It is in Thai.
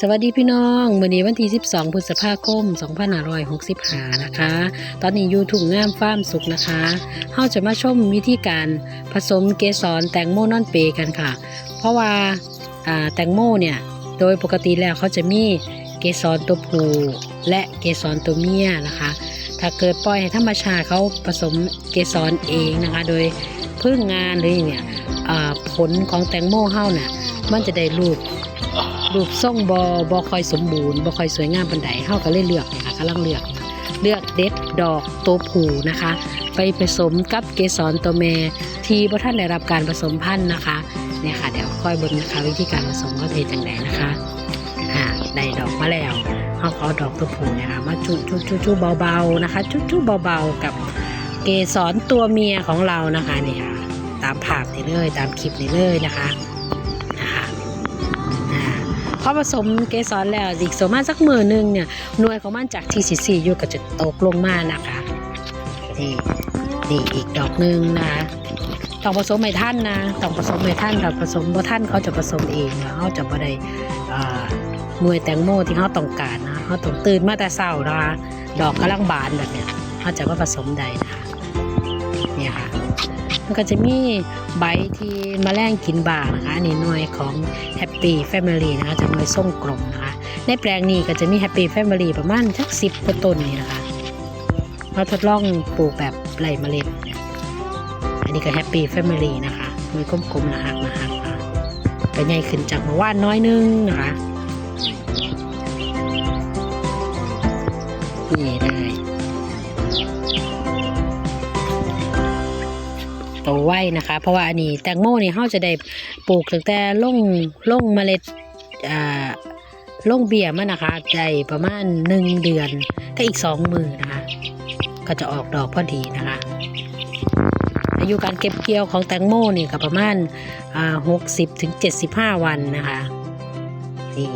สวัสดีพี่น้องวันนี้วันที่ 12 พฤษภาคม 2565 นะคะ ตอนนี้อยู่ถุงงามฟามสุกนะคะเฮาจะมาชมวิธีการผสมเกสรแตงโมนอนเปกันค่ะ เพราะว่าแตงโมเนี่ย โดยปกติแล้วเขาจะมีเกสรตัวผู้และเกสรตัวเมียนะคะ ถ้าเกิดปล่อยให้ธรรมชาติเขาผสมเกสรเองนะคะ โดยพึ่งงานหรืออย่างเนี่ยผลของแตงโมเฮาเนี่ยมันจะได้รูป รูปทรงบอบอคอยสมบูรณ์บอคอยสวยงามปันไดเฮาก็เลยเลือกนะคะกำลังเลือกเลือกเด็ดดอกตัวผูนะคะ ไปผสมกับเกสรตัวแม่ที่พระท่านได้รับการผสมพันธุ์นะคะเนี่ยค่ะเดี๋ยวค่อยบนนะคะ วิธีการผสมว่าเทจังไดนะคะอ่าได้ดอกมาแล้วเขาเอาดอกตัวผูเนี่ยค่ะมาจุจุจุจุเบาๆนะคะ จุจุเบาๆกับเกสรตัวเมียของเรานะคะเนี่ยค่ะตามภาพนี่เลยตามคลิปนี่เลยนะคะ พอผสมเกสรแล้วอีกประมาณสักมือหนึงเนี่ยหน่วยของมันจากที่สีสีอยู่ก็จะตกลงมานะคะนี่นี่อีกดอกหนึ่งนะคะต้องผสมไม่ท่านนะต้องผสมไม่ท่านถ้าผสมบ่ท่านเขาจะผสมเองแล้วเขาจะบ่ได้อ่าหน่วยแตงโมที่เขาต้องการนะเขาต้องตื่นมาแต่เช้านะคะดอกกำลังบานแบบเนี้ยเขาจะมาผสมได้นะคะเนี่ยค่ะมันก็จะมีใบที่มแมลงกินบ่างนะคะอันนี้หน่วยของ Happy Family นะคะจะหน่วยส่งกลมนะคะ ในแปลงนี้ก็จะมี Happy Family ประมาณสักสิบกว่าต้นนี่นะคะเราทดลองปลูกแบบไร่เมล็ด อันนี้ก็ Happy Family นะคะหน่วยกลมๆนะฮะนะฮะก็ใหญ่ขึ้นจากเมื่อวานน้อยนึงนะคะนี่เล โตไว้นะคะ เพราะว่าอันนี้แตงโมนี่เขาจะได้ปลูกตั้งแต่ลงลงเมล็ดอ่าลงเบี้ยมันนะคะได้ประมาณหนึ่งเดือนถ้าอีกสองมือนะคะ ก็จะออกดอกพอดีนะคะอายุการเก็บเกี่ยวของแตงโมนี่ก็ประมาณอ่าหกสิบถึงเจ็ดสิบห้าวันนะคะนี่